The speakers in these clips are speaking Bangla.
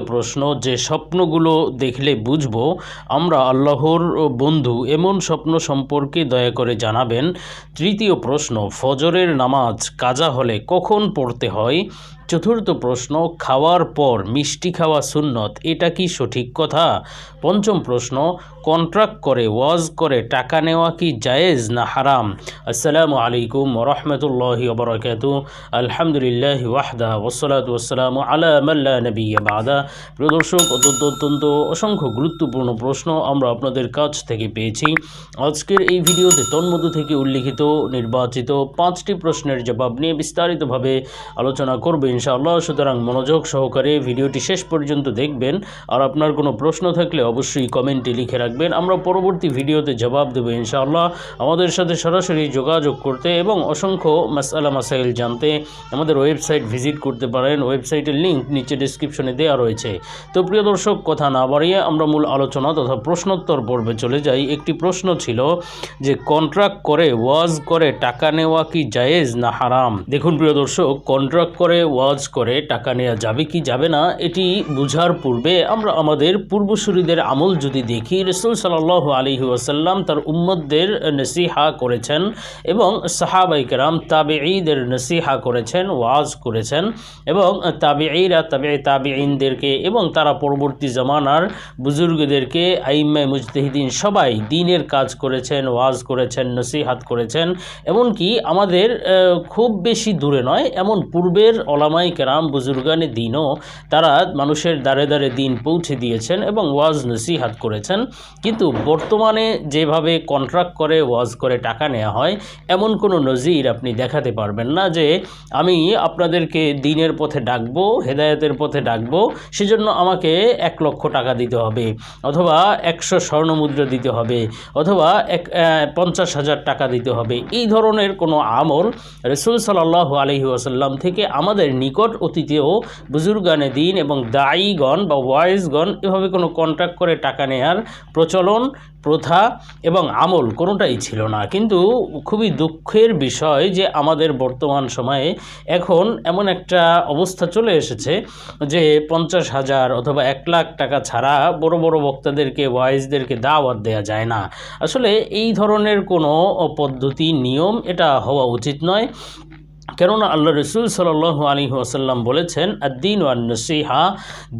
প্রশ্ন, যে স্বপ্নগুলো দেখলে বুঝব, আমরা আল্লাহর বন্ধু, এমন স্বপ্ন সম্পর্কে দয়া করে জানাবেন। তৃতীয় প্রশ্ন, ফজরের নামাজ কাজা হলে কখন পড়তে হয়? চতুর্থ প্রশ্ন, খাওয়ার পর মিষ্টি খাওয়া সুন্নত, এটা কি সঠিক কথা? পঞ্চম প্রশ্ন কন্ট্রাক্ট করে, ওয়াজ করে, টাকা নেওয়া কি জায়েজ না হারাম? আসসালামু আলাইকুম রহমতুল্লাহি ওবরাকাত আলহামদুলিল্লাহ ওয়াহদা ওসলাত ওসালাম আলা মাল্লা নবী বাদা। প্রিয় দর্শক, অত্যন্ত অত্যন্ত অসংখ্য গুরুত্বপূর্ণ প্রশ্ন আমরা আপনাদের কাছ থেকে পেয়েছি। আজকের এই ভিডিওতে তন্মধ্য থেকে উল্লিখিত, নির্বাচিত পাঁচটি প্রশ্নের জবাব নিয়ে বিস্তারিতভাবে আলোচনা করবে ইনশাআল্লাহ। সুতরাং মনোযোগ সহকারে ভিডিওটি শেষ পর্যন্ত দেখবেন। আর আপনার কোনো প্রশ্ন থাকলে অবশ্যই কমেন্টে লিখে রাখবেন। আমরা পরবর্তী ভিডিওতে জবাব দেবো ইনশাআল্লাহ। আমাদের সাথে সরাসরি যোগাযোগ করতে এবং অসংখ্য মাসালা মাসাইল জানতে আমাদের ওয়েবসাইট ভিজিট করতে পারেন। ওয়েবসাইটের লিঙ্ক নিচে ডিসক্রিপশনে দেওয়া রয়েছে। তো প্রিয় দর্শক, কথা না বাড়িয়ে আমরা মূল আলোচনা তথা প্রশ্নোত্তর পর্বে চলে যাই। একটি প্রশ্ন ছিল যে, কন্ট্রাক্ট করে ওয়াজ করে টাকা নেওয়া কি জায়েজ না হারাম? দেখুন প্রিয় দর্শক, কন্ট্রাক্ট করে ওয়াজ করে টাকা নেওয়া যাবে কি যাবে না, এটি বুঝার পূর্বে আমরা আমাদের পূর্বসূরিদের আমল যদি দেখি, রসুল সাল্লাহ আলী ওয়াসাল্লাম তার উম্মদদের নসিহা করেছেন এবং সাহাবাইকেরাম তাবে ঈদের নসিহা করেছেন, ওয়াজ করেছেন এবং তাবে ঈরা তাবে তাবে ইনদেরকে এবং তারা পরবর্তী জমানার বুজুর্গদেরকে আইম্মায় মুজতহিদিন সবাই দিনের কাজ করেছেন, ওয়াজ করেছেন, নসিহাত করেছেন। এমনকি আমাদের খুব বেশি দূরে নয়, এমন পূর্বের ওলামাই কেরাম বুজুর্গানে দিনও তারা মানুষের দ্বারে দ্বারে দিন পৌঁছে দিয়েছেন এবং ওয়াজ নসিহাত করেছেন। কিন্তু বর্তমানে যেভাবে কন্ট্রাক্ট করে, ওয়াজ করে টাকা নেওয়া হয়, এমন কোনো নজির আপনি দেখাতে পারবেন না যে আমি আপনাদেরকে দিনের পথে ডাকবো, হেদায়তের পথে ডাকবো, সেজন্য আমাকে এক লক্ষ টাকা দিতে হবে, অথবা একশো স্বর্ণমুদ্রা দিতে হবে, অথবা এক পঞ্চাশ হাজার টাকা দিতে হবে। এই ধরনের কোনো আমল রসুল সাল্লাহ আলহি আসাল্লাম থেকে আমাদের নিকট অতীতেও বুজুর্গানে দিন এবং দায়ীগণ বা ওয়াইজগণ এভাবে কোনো কন্ট্রাক্ট করে টাকা নেয়ার প্রচলন, প্রথা এবং আমল কোনোটাই ছিল না। কিন্তু খুবই দুঃখের বিষয় যে আমাদের বর্তমান সময়ে এখন এমন একটা অবস্থা চলে এসেছে যে পঞ্চাশ হাজার অথবা এক লাখ টাকা ছাড়া বড় বড় বক্তাদেরকে, ওয়াইজদেরকে দাওয়াত দেওয়া যায় না। আসলে এই ধরনের কোনো পদ্ধতি, নিয়ম এটা হওয়া উচিত নয়। কেননা আল্লাহ রসুল সাল আলী ওয়াসাল্লাম বলেছেন আদিন ওয়ান নসিহা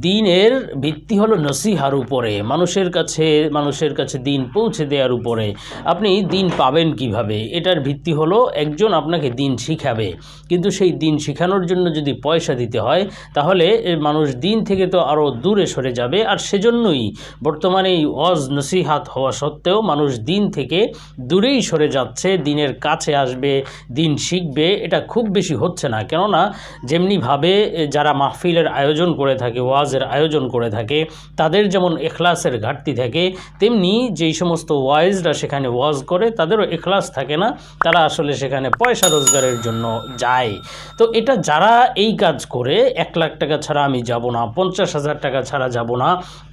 দিনের ভিত্তি হলো নসিহার উপরে, মানুষের কাছে মানুষের কাছে দিন পৌঁছে দেওয়ার উপরে। আপনি দিন পাবেন কীভাবে? এটার ভিত্তি হলো একজন আপনাকে দিন শিখাবে। কিন্তু সেই দিন শিখানোর জন্য যদি পয়সা দিতে হয়, তাহলে মানুষ দিন থেকে তো আরও দূরে সরে যাবে। আর সেজন্যই বর্তমানে এই অজ নসিহাত হওয়া সত্ত্বেও মানুষ দিন থেকে দূরেই সরে যাচ্ছে, দিনের কাছে আসবে, দিন শিখবে। এটা খুব বেশি হচ্ছে না। কেননা যেমনিভাবে যারা মাহফিলের আয়োজন করে থাকে, ওয়াজের আয়োজন করে থাকে, তাদের যেমন এখলাসের ঘাটতি থাকে, তেমনি যেই সমস্ত ওয়াইজরা সেখানে ওয়াজ করে, তাদেরও এখলাস থাকে না। তারা আসলে সেখানে পয়সা রোজগারের জন্য যায়। তো এটা যারা এই কাজ করে, এক লাখ টাকা ছাড়া আমি যাব না, পঞ্চাশ হাজার টাকা ছাড়া যাব না,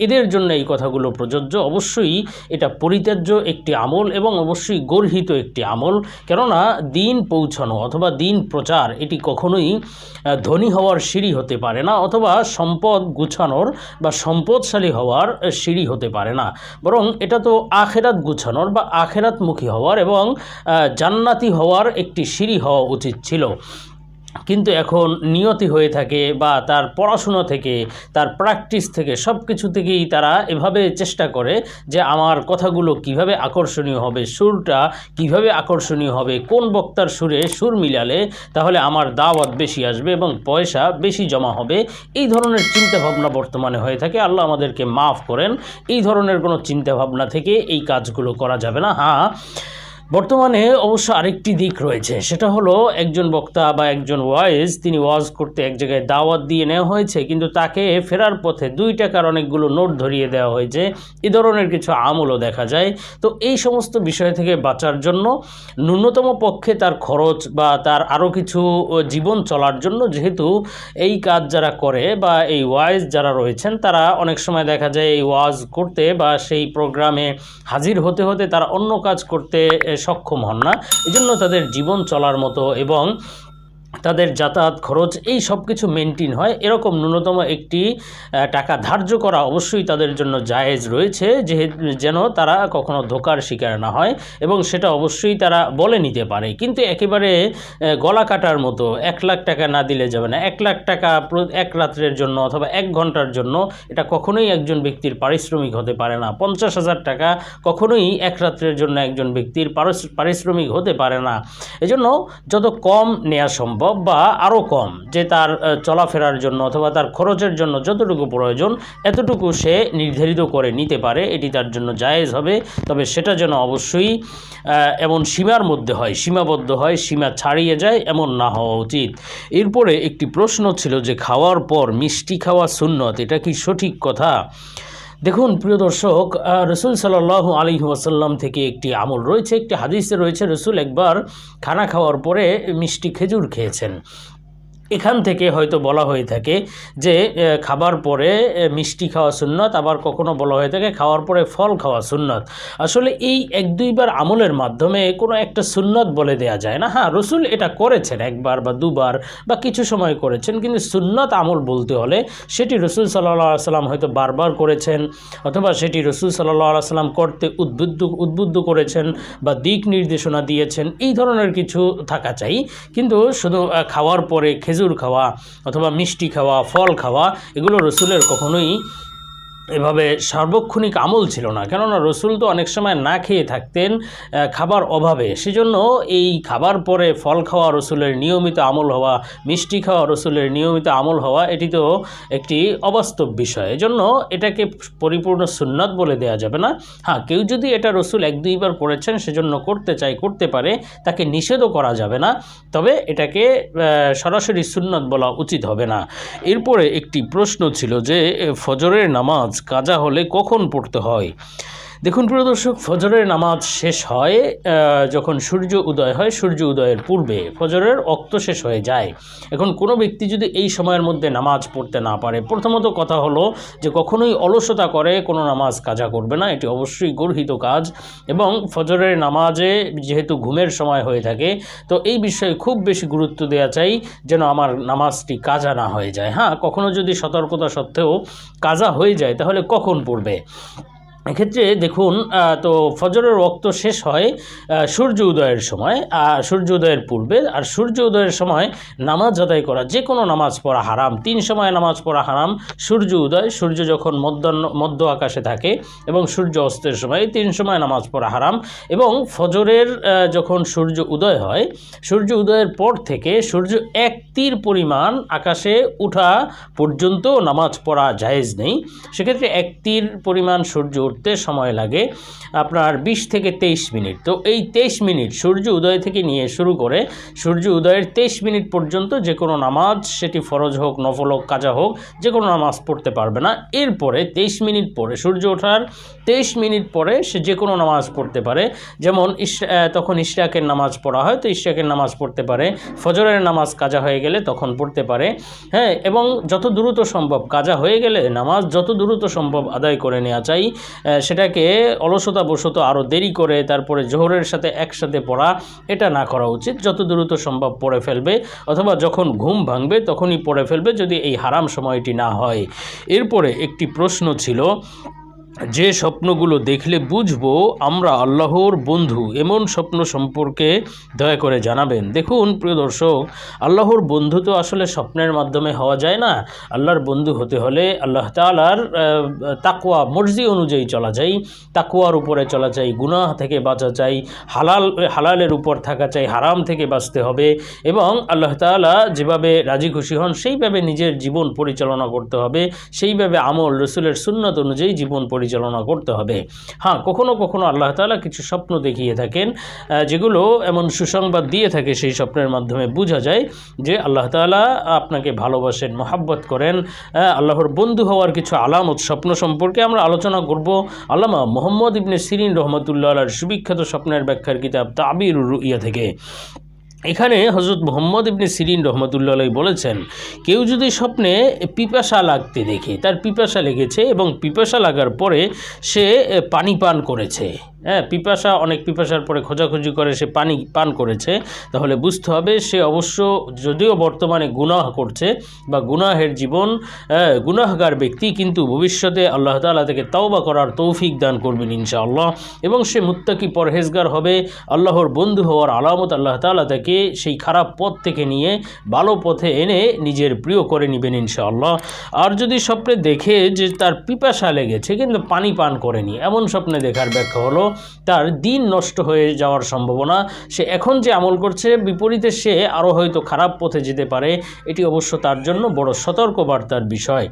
এদের জন্য এই কথাগুলো প্রযোজ্য। অবশ্যই এটা পরিত্যাজ্য একটি আমল এবং অবশ্যই গর্হিত একটি আমল। কেননা দিন পৌঁছানো অথবা দিন প্রচার, এটি কখনোই ধনী হওয়ার সিঁড়ি হতে পারে না অথবা সম্পদ গুছানোর বা সম্পদশালী হওয়ার সিঁড়ি হতে পারে না। বরং এটা তো আখেরাত গুছানোর বা আখেরাতমুখী হওয়ার এবং জান্নাতি হওয়ার একটি সিঁড়ি হওয়া উচিত ছিল। কিন্তু এখন নিয়তি হয়ে থাকে বা তার পড়াশুনো থেকে, তার প্র্যাকটিস থেকে সব কিছু থেকেই তারা এভাবে চেষ্টা করে যে আমার কথাগুলো কীভাবে আকর্ষণীয় হবে, সুরটা কীভাবে আকর্ষণীয় হবে, কোন বক্তার সুরে সুর মিলালে তাহলে আমার দাওয়াত বেশি আসবে এবং পয়সা বেশি জমা হবে। এই ধরনের চিন্তাভাবনা বর্তমানে হয়ে থাকে। আল্লাহ আমাদেরকে মাফ করেন। এই ধরনের কোনো চিন্তাভাবনা থেকে এই কাজগুলো করা যাবে না। হ্যাঁ বর্তমানে অবশ্য আরেকটি দিক রয়েছে। সেটা হলো একজন বক্তা বা একজন ওয়াইজ তিনি ওয়াজ করতে এক জায়গায় দাওয়াত দিয়ে নেওয়া হয়েছে, কিন্তু তাকে ফেরার পথে দুই টাকার অনেকগুলো নোট ধরিয়ে দেওয়া হয়েছে। এ ধরনের কিছু আমলও দেখা যায়। তো এই সমস্ত বিষয় থেকে বাঁচার জন্য ন্যূনতম পক্ষে তার খরচ বা তার আরও কিছু জীবন চলার জন্য যেহেতু এই কাজ যারা করে বা এই ওয়াইজ যারা রয়েছেন, তারা অনেক সময় দেখা যায় এই ওয়াজ করতে বা সেই প্রোগ্রামে হাজির হতে হতে তারা অন্য কাজ করতে সক্ষম হন না। এজন্য তাদের জীবন চলার মতো এবং তাদের যাতায়াত খরচ, এই সব কিছু মেনটেন হয়। এরকম ন্যূনতম একটি টাকা ধার্য করা অবশ্যই তাদের জন্য জায়েজ রয়েছে যেন তারা কখনো ধোকার শিকার না হয় এবং সেটা অবশ্যই তারা বলে নিতে পারে। কিন্তু একেবারে গলা কাটার মতো, এক লাখ টাকা না দিলে যাবে না। এক লাখ টাকা এক রাত্রের জন্য অথবা এক ঘণ্টার জন্য, এটা কখনোই একজন ব্যক্তির পারিশ্রমিক হতে পারে না। পঞ্চাশ হাজার টাকা কখনোই এক রাত্রের জন্য একজন ব্যক্তির পারিশ্রমিক হতে পারে না। এজন্য যত কম নেওয়া সম্ভব বা আরও কম যে তার চলাফেরার জন্য অথবা তার খরচের জন্য যতটুকু প্রয়োজন, এতটুকু সে নির্ধারিত করে নিতে পারে, এটি তার জন্য জায়েজ হবে। তবে সেটা যেন অবশ্যই এমন সীমার মধ্যে হয়, সীমাবদ্ধ হয়, সীমা ছাড়িয়ে যায়, এমন না হওয়া উচিত। এরপরে একটি প্রশ্ন ছিল যে খাওয়ার পর মিষ্টি খাওয়া সুন্নত, এটা কি সঠিক কথা? দেখুন, প্রিয় দর্শক রসুল সাল্লাহ আলী ওয়াসাল্লাম থেকে একটি আমল রয়েছে, একটি হাদিসে রয়েছে, রসুল একবার খানা খাওয়ার পরে মিষ্টি খেজুর খেয়েছেন। এখান থেকে হয়তো বলা হয়ে থাকে যে খাবার পরে মিষ্টি খাওয়া সুন্নত, আবার কখনো বলা হয়ে থাকে খাওয়ার পরে ফল খাওয়া সুন্নত। আসলে এই এক দুইবার আমলের মাধ্যমে কোনো একটা সুন্নত বলে দেয়া যায় না। হ্যাঁ রসুল এটা করেছেন একবার বা দুবার বা কিছু সময় করেছেন, কিন্তু সুন্নত আমল বলতে হলে সেটি রসুল সাল্লাহ সাল্লাম হয়তো বারবার করেছেন, অথবা সেটি রসুল সাল্লাহ সাল্লাম করতে উদ্বুদ্ধ উদ্বুদ্ধ করেছেন বা দিক নির্দেশনা দিয়েছেন, এই ধরনের কিছু থাকা চাই। কিন্তু শুধু খাওয়ার পরে খেজুর খাওয়া অথবা মিষ্টি খাওয়া ফল খাওয়া এগুলো রসুলের কখনোই এভাবে সার্বক্ষণিক আমল ছিল না। কেননা রসুল তো অনেক সময় না খেয়ে থাকতেন খাবার অভাবে। সেজন্য এই খাবার পরে ফল খাওয়া রসুলের নিয়মিত আমল হওয়া, মিষ্টি খাওয়া রসুলের নিয়মিত আমল হওয়া, এটি তো একটি অবাস্তব বিষয়। এজন্য এটাকে পরিপূর্ণ সুন্নাত বলে দেওয়া যাবে না। হ্যাঁ কেউ যদি এটা রসুল এক দুইবার করেছেন সেজন্য করতে চাই করতে পারে, তাকে নিষেধও করা যাবে না। তবে এটাকে সরাসরি সুন্নত বলা উচিত হবে না। এরপরে একটি প্রশ্ন ছিল যে ফজরের নামাজ কাজা হলে কখন পড়তে হয়? দেখুন, প্রিয় দর্শক, ফজরের নামাজ শেষ হয় যখন সূর্য উদয় হয়, সূর্য উদয়ের পূর্বে ফজরের অক্ত শেষ হয়ে যায়। এখন কোনো ব্যক্তি যদি এই সময়ের মধ্যে নামাজ পড়তে না পারে, প্রথমত কথা হলো যে কখনোই অলসতা করে কোনো নামাজ কাজা করবে না, এটি অবশ্যই গর্হিত কাজ। এবং ফজরের নামাজে যেহেতু ঘুমের সময় হয়ে থাকে, তো এই বিষয়ে খুব বেশি গুরুত্ব দেওয়া চাই যেন আমার নামাজটি কাজা না হয়ে যায়। হ্যাঁ কখনো যদি সতর্কতা সত্ত্বেও কাজা হয়ে যায়, তাহলে কখন পড়বে? এক্ষেত্রে দেখুন তো ফজরের রক্ত শেষ হয় সূর্য উদয়ের সময়, আর সূর্য উদয়ের পূর্বে, আর সূর্য উদয়ের সময় নামাজ আদায় করা, যে কোনো নামাজ পড়া হারাম। তিন সময় নামাজ পড়া হারাম, সূর্য উদয়, সূর্য যখন মধ্যাহ্ন, মধ্য আকাশে থাকে, এবং সূর্য অস্তের সময় তিন সময় নামাজ পড়া হারাম, এবং ফজরের যখন সূর্য উদয় হয়, সূর্য উদয়ের পর থেকে সূর্য এক তীর পরিমাণ আকাশে উঠা পর্যন্ত নামাজ পড়া জায়েজ নেই। সেক্ষেত্রে এক তীর পরিমাণ সূর্য উঠতে সময় লাগে আপনার বিশ থেকে তেইশ মিনিট। তো এই তেইশ মিনিট সূর্য উদয় থেকে নিয়ে শুরু করে সূর্য উদয়ের তেইশ মিনিট পর্যন্ত যে কোনো নামাজ, সেটি ফরজ হোক, নফল হোক, কাজা হোক, যে কোনো নামাজ পড়তে পারবে না। এরপরে তেইশ মিনিট পরে সূর্য ওঠার তেইশ মিনিট পরে সে যে কোনো নামাজ পড়তে পারে। যেমন তখন ইশরাকের নামাজ পড়া হয়, তো ইশরাকের নামাজ পড়তে পারে। ফজরের নামাজ কাজা হয়ে গেলে তখন পড়তে পারে। হ্যাঁ এবং যত দ্রুত সম্ভব কাজা হয়ে গেলে নামাজ যত দ্রুত সম্ভব আদায় করে নেওয়া চাই। সেটাকে অলসতাবশত আরও দেরি করে তারপরে জোহরের সাথে একসাথে পড়া, এটা না করা উচিত। যত দ্রুত সম্ভব পড়ে ফেলবে, অথবা যখন ঘুম ভাঙবে তখনই পড়ে ফেলবে যদি এই হারাম সময়টি না হয়। এরপরে একটি প্রশ্ন ছিল যে স্বপ্নগুলো দেখলে বুঝব আমরা আল্লাহর বন্ধু, এমন স্বপ্ন সম্পর্কে দয়া করে জানাবেন। দেখুন, প্রিয় দর্শক, আল্লাহর বন্ধু তো আসলে স্বপ্নের মাধ্যমে হওয়া যায় না। আল্লাহর বন্ধু হতে হলে আল্লাহ তালার তাকুয়া মর্জি অনুযায়ী চলা যায়। তাকুয়ার উপরে চলা চাই গুনাহ থেকে বাঁচা চাই হালাল, হালালের উপর থাকা চাই হারাম থেকে বাঁচতে হবে এবং আল্লাহ তাআলা যেভাবে রাজি খুশি হন, সেইভাবে নিজের জীবন পরিচালনা করতে হবে। সেইভাবে আমল রসুলের সুন্নত অনুযায়ী জীবন পরিচালনা করতে হবে। হ্যাঁ কখনো কখনো আল্লাহ তাআলা কিছু স্বপ্ন দেখিয়ে থাকেন যেগুলো এমন সুসংবাদ দিয়ে থাকে সেই স্বপ্নের মাধ্যমে বোঝা যায় যে আল্লাহ তাআলা আপনাকে ভালোবাসেন, মহাব্বত করেন আল্লাহর বন্ধু হওয়ার কিছু আলামত, স্বপ্ন সম্পর্কে আমরা আলোচনা করব। আল্লামা মোহাম্মদ ইবনে সিরিন রহমতুল্লাহ সুবিখ্যাত স্বপ্নের ব্যাখ্যার কিতাব তাবির রুইয়া থেকে। এখানে হজরত মোহাম্মদ ইবনে সিরিন রহমতুল্লাহ বলেছেন, কেউ যদি স্বপ্নে পিপাসা লাগতে দেখে, তার পিপাসা লেগেছে এবং পিপাসা লাগার পরে সে পানি পান করেছে। হ্যাঁ পিপাসা অনেক পিপাসার পরে খোঁজাখুঁজি করে সে পানি পান করেছে। তাহলে বুঝতে হবে সে অবশ্য যদিও বর্তমানে গুনাহ করছে বা গুনাহের জীবন হ্যাঁ, গুনাহগার ব্যক্তি কিন্তু ভবিষ্যতে আল্লাহ তালা থেকে তাওবা করার তৌফিক দান করবেন ইনশাআল্লাহ। এবং সে মুত্তাকি পরহেজগার হবে আল্লাহর বন্ধু হওয়ার আলামত আল্লাহ তাআলা তাকে সেই খারাপ পথ থেকে নিয়ে ভালো পথে এনে নিজের প্রিয় করে নেবেন ইনশাআল্লাহ। আর যদি স্বপ্নে দেখে যে তার পিপাসা লেগেছে কিন্তু পানি পান করেনি এমন স্বপ্নে দেখার ব্যাখ্যা হলো তার দিন নষ্ট হয়ে যাওয়ার সম্ভাবনা। সে এখন যে আমল করছে, বিপরীতে সে আরও হয়তো খারাপ পথে যেতে পারে, এটি অবশ্য তার জন্য বড় সতর্কবার্তার বিষয়।